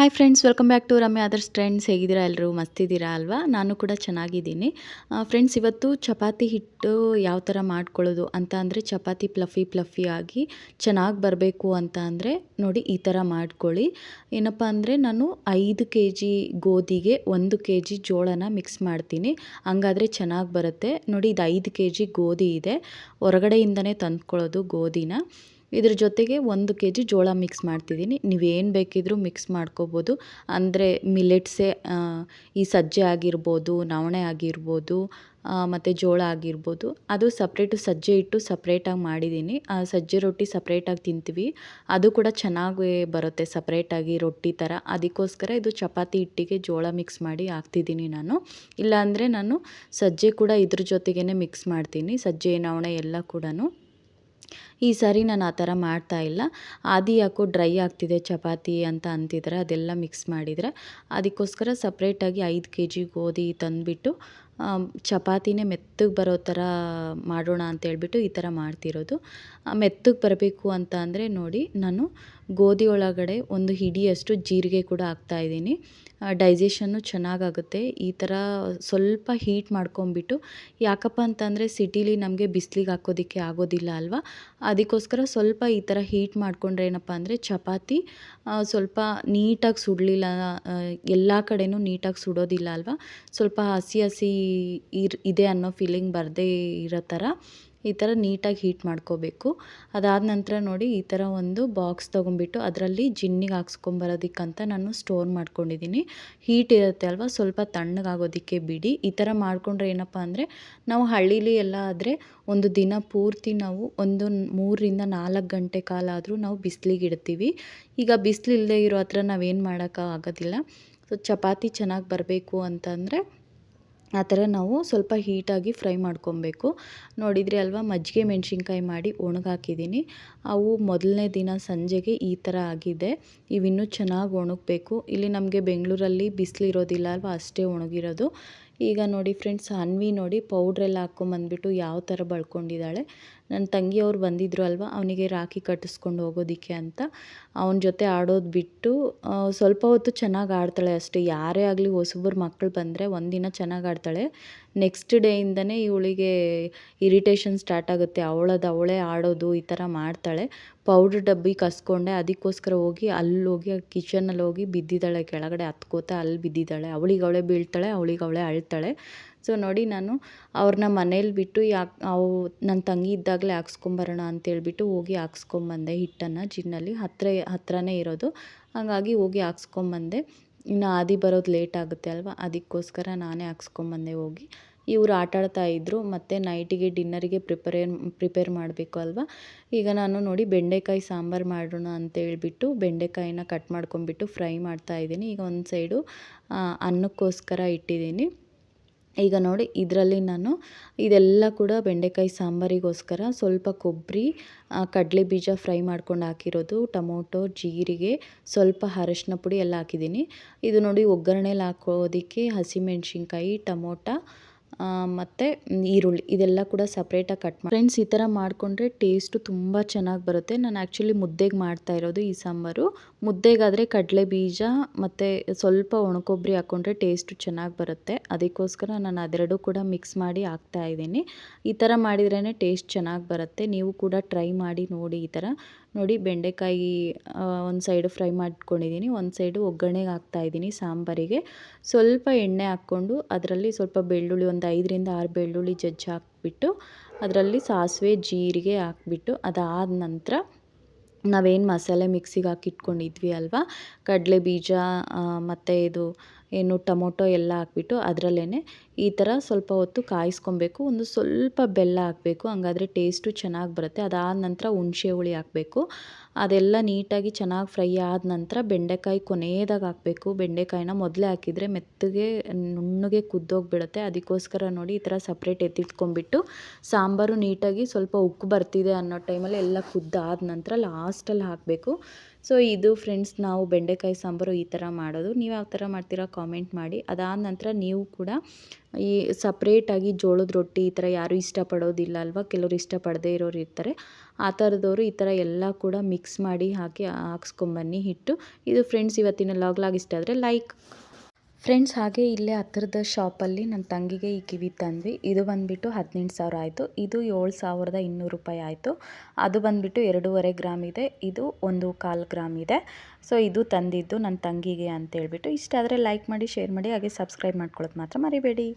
Hi friends welcome back to Ramya others trends ಹೇಗಿದ್ದೀರಾ? ಎಲ್ಲರೂ ಮಸ್ತಿದ್ದೀರಾ ಅಲ್ವಾ? ನಾನು ಕೂಡ ಚೆನ್ನಾಗಿದ್ದೀನಿ. ಫ್ರೆಂಡ್ಸ್ ಇವತ್ತು ಚಪಾತಿ ಹಿಟ್ಟು ಯಾವ ಥರ ಮಾಡ್ಕೊಳ್ಳೋದು ಅಂತ ಅಂದರೆ ಚಪಾತಿ ಪ್ಲಫಿ ಪ್ಲಫಿ ಆಗಿ ಚೆನ್ನಾಗಿ ಬರಬೇಕು ಅಂತ ಅಂದರೆ ನೋಡಿ ಈ ಥರ ಮಾಡ್ಕೊಳ್ಳಿ. ಏನಪ್ಪ ಅಂದರೆ ನಾನು ಐದು ಕೆ ಜಿ ಗೋಧಿಗೆ ಒಂದು ಕೆ ಜಿ ಜೋಳನ ಮಿಕ್ಸ್ ಮಾಡ್ತೀನಿ. ಹಂಗಾದರೆ ಚೆನ್ನಾಗಿ ಬರುತ್ತೆ. ನೋಡಿ ಇದು ಐದು ಕೆ ಜಿ ಗೋಧಿ ಇದೆ. ಹೊರಗಡೆಯಿಂದನೇ ತಂದ್ಕೊಳ್ಳೋದು ಗೋಧಿನ. ಇದ್ರ ಜೊತೆಗೆ ಒಂದು ಕೆ ಜಿ ಜೋಳ ಮಿಕ್ಸ್ ಮಾಡ್ತಿದ್ದೀನಿ. ನೀವೇನು ಬೇಕಿದ್ದರೂ ಮಿಕ್ಸ್ ಮಾಡ್ಕೋಬೋದು. ಅಂದರೆ ಮಿಲೆಟ್ಸೇ ಈ ಸಜ್ಜೆ ಆಗಿರ್ಬೋದು, ನವಣೆ ಆಗಿರ್ಬೋದು ಮತ್ತು ಜೋಳ ಆಗಿರ್ಬೋದು. ಅದು ಸಪ್ರೇಟು ಸಜ್ಜೆ ಇಟ್ಟು ಸಪ್ರೇಟಾಗಿ ಮಾಡಿದ್ದೀನಿ ಆ ಸಜ್ಜೆ ರೊಟ್ಟಿ ಸಪ್ರೇಟಾಗಿ ತಿಂತೀವಿ. ಅದು ಕೂಡ ಚೆನ್ನಾಗಿ ಬರುತ್ತೆ ಸಪ್ರೇಟಾಗಿ ರೊಟ್ಟಿ ಥರ ಅದಕ್ಕೋಸ್ಕರ ಇದು ಚಪಾತಿ ಹಿಟ್ಟಿಗೆ ಜೋಳ ಮಿಕ್ಸ್ ಮಾಡಿ ಹಾಕ್ತಿದ್ದೀನಿ ನಾನು. ಇಲ್ಲಾಂದರೆ ನಾನು ಸಜ್ಜೆ ಕೂಡ ಇದ್ರ ಜೊತೆಗೇ ಮಿಕ್ಸ್ ಮಾಡ್ತೀನಿ. ಸಜ್ಜೆ, ನವಣೆ ಎಲ್ಲ ಕೂಡ ಈ ಸಾರಿ ನಾನು ಆ ಥರ ಮಾಡ್ತಾಯಿಲ್ಲ ಆದಿ ಯಾಕೋ ಡ್ರೈ ಆಗ್ತಿದೆ ಚಪಾತಿ ಅಂತ ಅಂತಿದ್ರೆ ಅದೆಲ್ಲ ಮಿಕ್ಸ್ ಮಾಡಿದರೆ. ಅದಕ್ಕೋಸ್ಕರ ಸಪ್ರೇಟಾಗಿ ಐದು ಕೆ ಜಿ ಗೋಧಿ ತಂದುಬಿಟ್ಟು ಚಪಾತಿನೇ ಮೆತ್ತಗೆ ಬರೋ ಥರ ಮಾಡೋಣ ಅಂತೇಳ್ಬಿಟ್ಟು ಈ ಥರ ಮಾಡ್ತಿರೋದು. ಮೆತ್ತಗೆ ಬರಬೇಕು ಅಂತ ಅಂದರೆ ನೋಡಿ, ನಾನು ಗೋಧಿ ಒಳಗಡೆ ಒಂದು ಹಿಡಿಯಷ್ಟು ಜೀರಿಗೆ ಕೂಡ ಹಾಕ್ತಾಯಿದ್ದೀನಿ ಡೈಜೆಷನ್ನು ಚೆನ್ನಾಗಾಗುತ್ತೆ. ಈ ಥರ ಸ್ವಲ್ಪ ಹೀಟ್ ಮಾಡ್ಕೊಂಬಿಟ್ಟು ಯಾಕಪ್ಪ ಅಂತಂದರೆ ಸಿಟೀಲಿ ನಮಗೆ ಬಿಸಿಲಿಗೆ ಹಾಕೋದಕ್ಕೆ ಆಗೋದಿಲ್ಲ ಅಲ್ವಾ? ಅದಕ್ಕೋಸ್ಕರ ಸ್ವಲ್ಪ ಈ ಥರ ಹೀಟ್ ಮಾಡಿಕೊಂಡ್ರೆ ಏನಪ್ಪ ಅಂದರೆ ಚಪಾತಿ ಸ್ವಲ್ಪ ನೀಟಾಗಿ ಸುಡಲಿಲ್ಲ ಎಲ್ಲ ಕಡೆಯೂ ನೀಟಾಗಿ ಸುಡೋದಿಲ್ಲ ಅಲ್ವಾ? ಸ್ವಲ್ಪ ಹಸಿ ಹಸಿ ಇರ್, ಇದೆ ಅನ್ನೋ ಫೀಲಿಂಗ್ ಬರದೇ ಇರೋ ಥರ. ಈ ಥರ ನೀಟಾಗಿ ಹೀಟ್ ಮಾಡ್ಕೋಬೇಕು. ಅದಾದ ನಂತರ ನೋಡಿ ಈ ಥರ ಒಂದು ಬಾಕ್ಸ್ ತೊಗೊಂಬಿಟ್ಟು ಅದರಲ್ಲಿ ಜಿನ್ನಿಗೆ ಹಾಕ್ಸ್ಕೊಂಬರೋದಕ್ಕಂತ ನಾನು ಸ್ಟೋರ್ ಮಾಡ್ಕೊಂಡಿದ್ದೀನಿ. ಹೀಟ್ ಇರುತ್ತೆ ಅಲ್ವಾ? ಸ್ವಲ್ಪ ತಣ್ಣಗಾಗೋದಕ್ಕೆ ಬಿಡಿ. ಈ ಥರ ಮಾಡಿಕೊಂಡ್ರೆ ಏನಪ್ಪ ಅಂದರೆ ನಾವು ಹಳ್ಳೀಲಿ ಎಲ್ಲ ಆದರೆ ಒಂದು ದಿನ ಪೂರ್ತಿ ನಾವು ಒಂದು ಮೂರರಿಂದ ನಾಲ್ಕು ಗಂಟೆ ಕಾಲ ಆದರೂ ನಾವು ಬಿಸಿಲಿಗೆ ಇಡ್ತೀವಿ. ಈಗ ಬಿಸಿಲಿಲ್ಲದೆ ಇರೋ ಹತ್ರ ನಾವೇನು ಮಾಡೋಕ್ಕಾಗೋದಿಲ್ಲ. ಸೊ, ಚಪಾತಿ ಚೆನ್ನಾಗಿ ಬರಬೇಕು ಅಂತಂದರೆ ಆ ಥರ ನಾವು ಸ್ವಲ್ಪ ಹೀಟಾಗಿ ಫ್ರೈ ಮಾಡ್ಕೊಬೇಕು. ನೋಡಿದರೆ ಅಲ್ವಾ, ಮಜ್ಜಿಗೆ ಮೆಣಸಿನ್ಕಾಯಿ ಮಾಡಿ ಒಣಗಾಕಿದ್ದೀನಿ. ಅವು ಮೊದಲನೇ ದಿನ ಸಂಜೆಗೆ ಈ ಥರ ಆಗಿದೆ. ಇವಿನ್ನೂ ಚೆನ್ನಾಗಿ ಒಣಗಬೇಕು. ಇಲ್ಲಿ ನಮಗೆ ಬೆಂಗಳೂರಲ್ಲಿ ಬಿಸಿಲಿರೋದಿಲ್ಲ ಅಲ್ವಾ, ಅಷ್ಟೇ ಒಣಗಿರೋದು. ಈಗ ನೋಡಿ ಫ್ರೆಂಡ್ಸ್, ಅನ್ವಿ ನೋಡಿ ಪೌಡ್ರೆಲ್ಲ ಹಾಕೊಂಬಂದ್ಬಿಟ್ಟು ಯಾವ ಥರ ಬಳ್ಕೊಂಡಿದ್ದಾಳೆ. ನನ್ನ ತಂಗಿಯವ್ರು ಬಂದಿದ್ದರು ಅಲ್ವಾ, ಅವನಿಗೆ ರಾಖಿ ಕಟ್ಟಿಸ್ಕೊಂಡು ಹೋಗೋದಿಕ್ಕೆ ಅಂತ. ಅವನ ಜೊತೆ ಆಡೋದು ಬಿಟ್ಟು ಸ್ವಲ್ಪ ಹೊತ್ತು ಚೆನ್ನಾಗಿ ಆಡ್ತಾಳೆ ಅಷ್ಟೇ. ಯಾರೇ ಆಗಲಿ ಹೊಸಬ್ರು ಮಕ್ಕಳು ಬಂದರೆ ಒಂದಿನ ಚೆನ್ನಾಗಿ ಆಡ್ತಾಳೆ. ನೆಕ್ಸ್ಟ್ ಡೇಯಿಂದನೇ ಇವಳಿಗೆ ಇರಿಟೇಷನ್ ಸ್ಟಾರ್ಟ್ ಆಗುತ್ತೆ. ಅವಳದು ಅವಳೇ ಆಡೋದು, ಈ ಥರ ಮಾಡ್ತಾಳೆ. ಪೌಡ್ರ್ ಡಬ್ಬಿ ಕಸ್ಕೊಂಡೆ, ಅದಕ್ಕೋಸ್ಕರ ಹೋಗಿ ಅಲ್ಲಿ ಹೋಗಿ ಕಿಚನಲ್ಲಿ ಹೋಗಿ ಬಿದ್ದಿದ್ದಾಳೆ. ಕೆಳಗಡೆ ಹತ್ಕೋತಾ ಅಲ್ಲಿ ಬಿದ್ದಿದ್ದಾಳೆ. ಅವಳಿಗೆ ಅವಳೇ ಬೀಳ್ತಾಳೆ, ಅವಳಿಗೆ ಅವಳೇ ಅಳ್ತಾಳೆ. ಸೊ ನೋಡಿ ನಾನು ಅವ್ರನ್ನ ಮನೇಲಿ ಬಿಟ್ಟು ಯಾಕೆ ಅವು ನನ್ನ ತಂಗಿ ಇದ್ದಾಗಲೇ ಹಾಕ್ಸ್ಕೊಂಬರೋಣ ಅಂತೇಳ್ಬಿಟ್ಟು ಹೋಗಿ ಹಾಕ್ಸ್ಕೊಂಬಂದೆ ಹಿಟ್ಟನ್ನು, ಜಿನ್ನಲ್ಲಿ. ಹತ್ತಿರ ಹತ್ತಿರನೇ ಇರೋದು. ಹಾಗಾಗಿ ಹೋಗಿ ಹಾಕ್ಸ್ಕೊಂಬಂದೆ. ಇನ್ನು ಆದಿ ಬರೋದು ಲೇಟ್ ಆಗುತ್ತೆ ಅಲ್ವಾ? ಅದಕ್ಕೋಸ್ಕರ ನಾನೇ ಹಾಕ್ಸ್ಕೊಂಬಂದೆ ಹೋಗಿ. ಇವರು ಆಟ ಆಡ್ತಾ ಇದ್ದರು ಮತ್ತು ನೈಟಿಗೆ, ಡಿನ್ನರಿಗೆ ಪ್ರಿಪೇರ್ ಪ್ರಿಪೇರ್ ಮಾಡಬೇಕು ಅಲ್ವಾ? ಈಗ ನಾನು ನೋಡಿ ಬೆಂಡೆಕಾಯಿ ಸಾಂಬಾರು ಮಾಡೋಣ ಅಂತ ಅಂತೇಳ್ಬಿಟ್ಟು ಬೆಂಡೆಕಾಯಿನ ಕಟ್ ಮಾಡ್ಕೊಂಬಿಟ್ಟು ಫ್ರೈ ಮಾಡ್ತಾ ಇದ್ದೀನಿ. ಈಗ ಒಂದು ಸೈಡು ಅನ್ನಕ್ಕೋಸ್ಕರ ಇಟ್ಟಿದ್ದೀನಿ. ಈಗ ನೋಡಿ, ಇದರಲ್ಲಿ ನಾನು ಇದೆಲ್ಲ ಕೂಡ ಬೆಂಡೆಕಾಯಿ ಸಾಂಬಾರಿಗೋಸ್ಕರ ಸ್ವಲ್ಪ ಕೊಬ್ಬರಿ ಕಡಲೆ ಬೀಜ ಫ್ರೈ ಮಾಡ್ಕೊಂಡು ಹಾಕಿರೋದು, ಟೊಮೊಟೊ, ಜೀರಿಗೆ, ಸ್ವಲ್ಪ ಅರಶಿನ ಪುಡಿ ಎಲ್ಲ ಹಾಕಿದ್ದೀನಿ. ಇದು ನೋಡಿ ಒಗ್ಗರಣೆಲಿ ಹಾಕೋದಕ್ಕೆ ಹಸಿಮೆಣಸಿನ್ಕಾಯಿ, ಟೊಮೊಟೊ ಮತ್ತು ಈರುಳ್ಳಿ, ಇದೆಲ್ಲ ಕೂಡ ಸಪ್ರೇಟಾಗಿ ಕಟ್ ಮಾಡಿ ಫ್ರೆಂಡ್ಸ್ ಈ ಥರ ಮಾಡಿಕೊಂಡ್ರೆ ಟೇಸ್ಟು ತುಂಬ ಚೆನ್ನಾಗಿ ಬರುತ್ತೆ. ನಾನು ಆ್ಯಕ್ಚುಲಿ ಮುದ್ದೆಗೆ ಮಾಡ್ತಾ ಇರೋದು ಈ ಸಾಂಬಾರು. ಮುದ್ದೆಗಾದರೆ ಕಡಲೆ ಬೀಜ ಮತ್ತು ಸ್ವಲ್ಪ ಒಣಕೊಬ್ಬರಿ ಹಾಕ್ಕೊಂಡ್ರೆ ಟೇಸ್ಟು ಚೆನ್ನಾಗಿ ಬರುತ್ತೆ. ಅದಕ್ಕೋಸ್ಕರ ನಾನು ಅದೆರಡು ಕೂಡ ಮಿಕ್ಸ್ ಮಾಡಿ ಹಾಕ್ತಾ ಇದ್ದೀನಿ. ಈ ಥರ ಮಾಡಿದ್ರೇ ಟೇಸ್ಟ್ ಚೆನ್ನಾಗಿ ಬರುತ್ತೆ. ನೀವು ಕೂಡ ಟ್ರೈ ಮಾಡಿ ನೋಡಿ ಈ ಥರ. ನೋಡಿ ಬೆಂಡೆಕಾಯಿ ಒಂದು ಸೈಡು ಫ್ರೈ ಮಾಡ್ಕೊಂಡಿದ್ದೀನಿ ಒಂದು ಸೈಡು ಒಗ್ಗರಣೆಗೆ ಹಾಕ್ತಾಯಿದ್ದೀನಿ ಸಾಂಬಾರಿಗೆ. ಸ್ವಲ್ಪ ಎಣ್ಣೆ ಹಾಕ್ಕೊಂಡು ಅದರಲ್ಲಿ ಸ್ವಲ್ಪ ಬೆಳ್ಳುಳ್ಳಿ, ಒಂದು ಐದರಿಂದ ಆರು ಬೆಳ್ಳುಳ್ಳಿ ಜಜ್ಜಿ ಹಾಕ್ಬಿಟ್ಟು ಅದರಲ್ಲಿ ಸಾಸಿವೆ, ಜೀರಿಗೆ ಹಾಕ್ಬಿಟ್ಟು ಅದಾದ ನಂತರ ನಾವೇನು ಮಸಾಲೆ ಮಿಕ್ಸಿಗೆ ಹಾಕಿಟ್ಕೊಂಡಿದ್ವಿ ಅಲ್ವಾ? ಕಡಲೆ ಬೀಜ ಮತ್ತು ಇದು ಏನು ಟೊಮೊಟೊ ಎಲ್ಲ ಹಾಕ್ಬಿಟ್ಟು ಅದರಲ್ಲೇ ಈ ಥರ ಸ್ವಲ್ಪ ಹೊತ್ತು ಕಾಯಿಸ್ಕೊಬೇಕು. ಒಂದು ಸ್ವಲ್ಪ ಬೆಲ್ಲ ಹಾಕಬೇಕು. ಹಂಗಾದ್ರೆ ಟೇಸ್ಟು ಚೆನ್ನಾಗಿ ಬರುತ್ತೆ. ಅದಾದ ನಂತರ ಹುಣಸೆ ಹುಳಿ ಹಾಕಬೇಕು. ಅದೆಲ್ಲ ನೀಟಾಗಿ ಚೆನ್ನಾಗಿ ಫ್ರೈ ಆದ ನಂತರ ಬೆಂಡೆಕಾಯಿ ಕೊನೆಯದಾಗಿ ಹಾಕಬೇಕು. ಬೆಂಡೆಕಾಯಿನ ಮೊದಲೇ ಹಾಕಿದರೆ ಮೆತ್ತಗೆ, ನುಣ್ಣಗೆ ಕುದ್ದೋಗಿಬಿಡುತ್ತೆ. ಅದಕ್ಕೋಸ್ಕರ ನೋಡಿ ಈ ಥರ ಸಪ್ರೇಟ್ ಎತ್ತಿಟ್ಕೊಂಡ್ಬಿಟ್ಟು ಸಾಂಬಾರು ನೀಟಾಗಿ ಸ್ವಲ್ಪ ಉಕ್ಕು ಬರ್ತಿದೆ ಅನ್ನೋ ಟೈಮಲ್ಲಿ ಎಲ್ಲ ಕುದ್ದಾದ ನಂತರ ಲಾಸ್ಟಲ್ಲಿ ಹಾಕಬೇಕು. ಸೊ, ಇದು ಫ್ರೆಂಡ್ಸ್, ನಾವು ಬೆಂಡೆಕಾಯಿ ಸಾಂಬಾರು ಈ ಥರ ಮಾಡೋದು. ನೀವು ಯಾವ ಥರ ಮಾಡ್ತೀರಾ, ಕಾಮೆಂಟ್ ಮಾಡಿ. ಅದಾದ ನಂತರ ನೀವು ಕೂಡ ಈ ಸಪ್ರೇಟಾಗಿ ಜೋಳದ ರೊಟ್ಟಿ ಈ ಥರ ಯಾರೂ ಇಷ್ಟಪಡೋದಿಲ್ಲ ಅಲ್ವಾ? ಕೆಲವರು ಇಷ್ಟಪಡದೇ ಇರೋರು ಇರ್ತಾರೆ. ಆ ಥರದವರು ಈ ಥರ ಎಲ್ಲ ಕೂಡ ಮಿಕ್ಸ್ ಮಾಡಿ ಹಾಕಿ ಹಾಕ್ಸ್ಕೊಂಬನ್ನಿ ಹಿಟ್ಟು. ಇದು ಫ್ರೆಂಡ್ಸ್ ಇವತ್ತಿನ ಲಾಗ್ ಲಾಗ್ ಇಷ್ಟ ಆದರೆ ಲೈಕ್ ಫ್ರೆಂಡ್ಸ್ ಹಾಗೆ ಇಲ್ಲೇ ಹತ್ತಿರದ ಶಾಪಲ್ಲಿ ನನ್ನ ತಂಗಿಗೆ ಈ ಕಿವಿ ತಂದ್ವಿ. ಇದು ಬಂದುಬಿಟ್ಟು ಹದಿನೆಂಟು ಸಾವಿರ ಆಯಿತು. ಇದು ಏಳು ಸಾವಿರದ ಇನ್ನೂರು ರೂಪಾಯಿ ಆಯಿತು. ಅದು ಬಂದುಬಿಟ್ಟು ಎರಡೂವರೆ ಗ್ರಾಮ್ ಇದೆ. ಇದು ಒಂದು ಕಾಲು ಗ್ರಾಮ್ ಇದೆ. ಸೊ ಇದು ತಂದಿದ್ದು ನನ್ನ ತಂಗಿಗೆ ಅಂತೇಳ್ಬಿಟ್ಟು. ಇಷ್ಟ ಆದರೆ ಲೈಕ್ ಮಾಡಿ ಶೇರ್ ಮಾಡಿ, ಹಾಗೆ ಸಬ್ಸ್ಕ್ರೈಬ್ ಮಾಡ್ಕೊಳ್ಳೋದು ಮಾತ್ರ ಮರಿಬೇಡಿ.